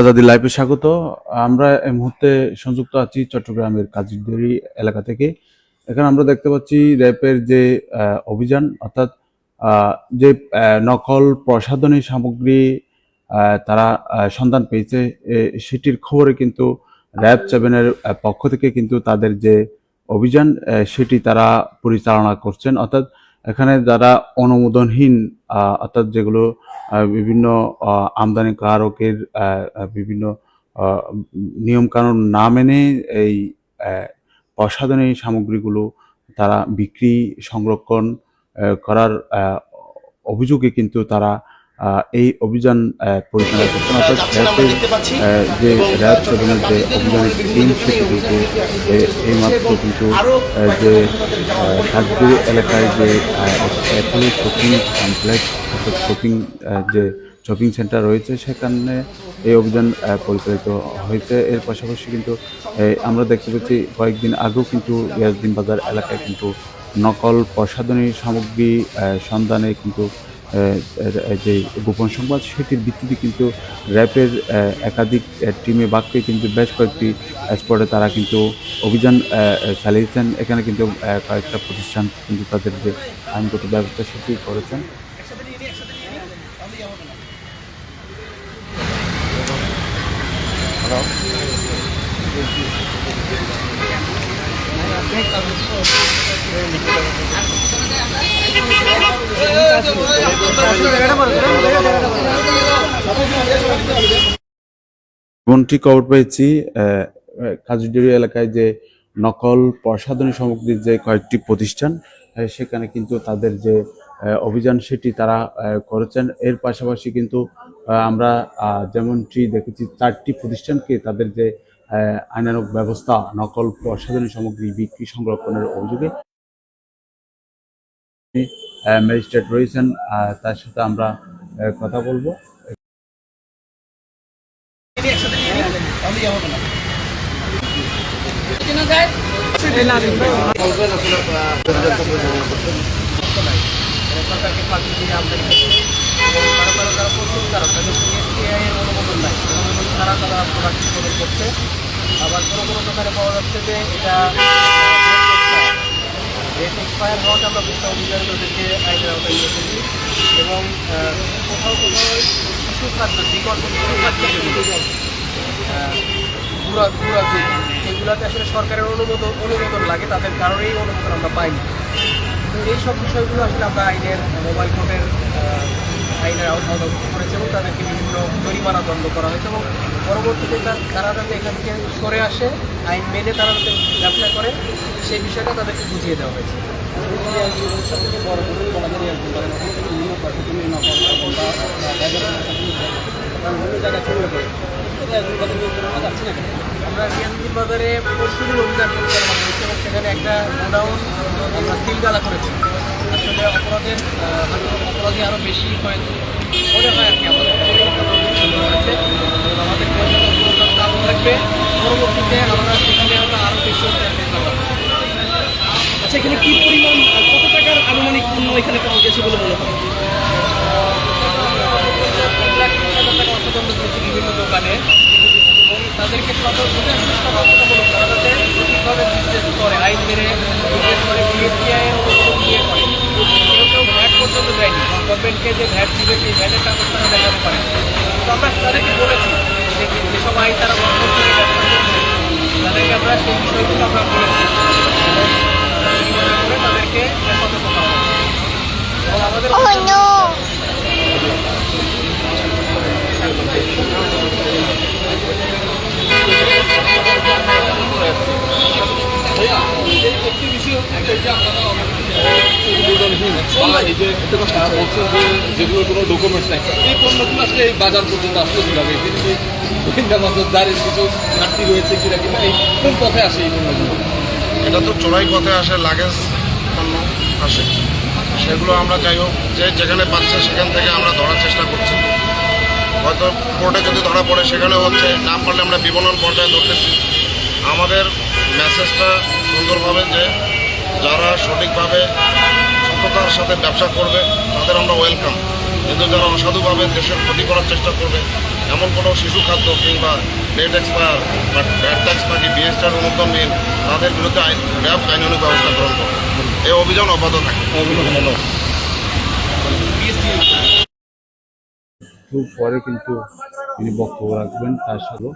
আজাদি লাইভে স্বাগত। আমরা এই মুহূর্তে সংযুক্ত আছি চট্টগ্রামের কাজিরদেরি এলাকা থেকে। এখানে আমরা দেখতে পাচ্ছি র্যাপের যে অভিযান, অর্থাৎ যে নকল প্রসাধনী সামগ্রী তারা সন্ধান পেয়েছে সেটির খবরে কিন্তু র্যাব সেভেনের পক্ষ থেকে কিন্তু তাদের যে অভিযান সেটি তারা পরিচালনা করছেন। অর্থাৎ এখানে যারা অনুমোদনহীন অর্থাৎ যেগুলো বিভিন্ন আমদানি আহ, বিভিন্ন নিয়মকানুন না মেনে এই অসাধারণ সামগ্রীগুলো তারা বিক্রি সংরক্ষণ করার অভিযোগে কিন্তু তারা এই অভিযান পরিচালনা করছেন। অর্থাৎ র্যাবের যে র্যাব সেভেনের যে অভিযানের টিম সেটি কিন্তু এইমাত্র কিন্তু যে কাজগুলি এলাকায় যে অ্যাপোলো শপিং কমপ্লেক্স অর্থাৎ শপিং যে শপিং সেন্টার রয়েছে সেখানে এই অভিযান পরিচালিত হয়েছে। এর পাশাপাশি কিন্তু আমরা দেখতে পাচ্ছি কয়েকদিন আগেও কিন্তু ইয়াসদিন বাজার এলাকায় কিন্তু নকল প্রসাধনী সামগ্রী সন্ধানে কিন্তু যে গোপন সংবাদ সেটির ভিত্তিতে কিন্তু র্যাপের একাধিক টিমে পেয়ে কিন্তু বেশ কয়েকটি স্পটে তারা কিন্তু অভিযান চালিয়েছেন। এখানে কিন্তু কয়েকটা প্রতিষ্ঠান কিন্তু তাদের যে আইনগত ব্যবস্থা সেটি করেছেন। এমনটি খবর পেয়েছি কাজুডেরি এলাকায় যে নকল প্রসাধনী সামগ্রীর যে কয়েকটি প্রতিষ্ঠান সেখানে কিন্তু তাদের যে অভিযান সেটি তারা করেছেন। এর পাশাপাশি কিন্তু আমরা যেমনটি দেখেছি চারটি প্রতিষ্ঠানকে তাদের যে আহ, আইনানুগ ব্যবস্থা নকল প্রসাধনী সামগ্রী বিক্রি সংরক্ষণের অভিযোগে ম্যাজিস্ট্রেট রয়েছেন তার সাথে আমরা কথা বলব। আবার কোনো কোনো দোকানে পাওয়া যাচ্ছে যে এটা ডেট এক্সপায়ার হওয়াটা আমরা অভিযান দেখে আইনের আওতায় নিয়ে এসেছি এবং কোথাও কোথাও শিশু খাদ্য বিকল্প এগুলোতে আসলে সরকারের অনুমোদন অনুমোদন লাগে, তাদের কারণেই অনুমোদন আমরা পাইনি। তো এই সব বিষয়গুলো আসলে আমরা আইনের, মোবাইল কোর্টের আইনের আওতায় করেছে এবং তাদেরকে বিভিন্ন জরিমানা দণ্ড করা হয়েছে এবং পরবর্তীতে তারা যাতে এখান থেকে সরে আসে, আইন মেনে তারা যাতে ব্যবসা করে, সেই বিষয়টা তাদেরকে বুঝিয়ে দেওয়া হয়েছে। আমরা রিয়াজুদ্দিন বাজারে পরশুদিন অভিযান করেছি এবং সেখানে একটা গোডাউন আমরা সিলগালা করেছি। আসলে অপরাধের হয়তো অপরাধী আরও বেশি হয়তো মনে হয় আর কি আমাদের হয়েছে আমাদের চালু থাকবে। পরবর্তীতে আমরা সেখানে আমরা আরও বেশি। আচ্ছা এখানে কি পরিমাণ কত টাকার আনুমানিক পণ্য এখানে পাওয়া গেছে বলে মনে হয় এক লাখ তিরিশ হাজার টাকা অর্থদণ্ড দিয়েছি বিভিন্ন দোকানে এবং তাদেরকে সতর্ক করে সতর্কতামূলক তারা যাতে সঠিকভাবে বিজনেস করে আইন মেনে বিজনেস করে বিএসটিআই অনুমোদন দিয়ে করে কেউ কেউ ভ্যাট পর্যন্ত দেয়নি গভর্নমেন্টকে যে ভ্যাট দিবে, সেই ভ্যাটের টাকা তারা দেখাতে পারে তো আমরা তাদেরকে বলেছি যে সবাই তারা লঙ্ঘন করে ব্যবসা করছে তাদেরকে আমরা সেই বিষয়গুলো আমরা বলেছি এবং বিবেচনা করে তাদেরকে সতর্ক করা হবে এবং আমাদের একটি বিষয় একটা যে আপনারা কোনো ডকুমেন্টস এই এই বাজার পর্যন্ত কীভাবে রয়েছে পথে এই এটা তো চোরাই পথে আসে লাগেজ পণ্য আসে। সেগুলো আমরা যাই হোক, যে যেখানে পাচ্ছে সেখান থেকে আমরা ধরার চেষ্টা করছি। হয়তো কোর্টে যদি ধরা পড়ে, সেখানে হচ্ছে, না পারলে আমরা বিপণন পর্যায়ে ধরতেছি। আমাদের মেসেজটা সুন্দরভাবে যে যারা সঠিকভাবে সততার সাথে ব্যবসা করবে, তাদের আমরা ওয়েলকাম কিন্তু যারা অসাধুভাবে দেশের ক্ষতি করার চেষ্টা করবে, এমন কোনো শিশু খাদ্য কিংবা ডেট এক্সপায়ার বা ডেট ট্যাক্স নাকি বিএসটার অনুমোদনহীন তাদের বিরুদ্ধে আইন র্যাব আইনানুগ ব্যবস্থা গ্রহণ করবে এই অভিযান অব্যাহত থাকে। পরে কিন্তু তিনি বক্তব্য রাখবেন, তার সাথে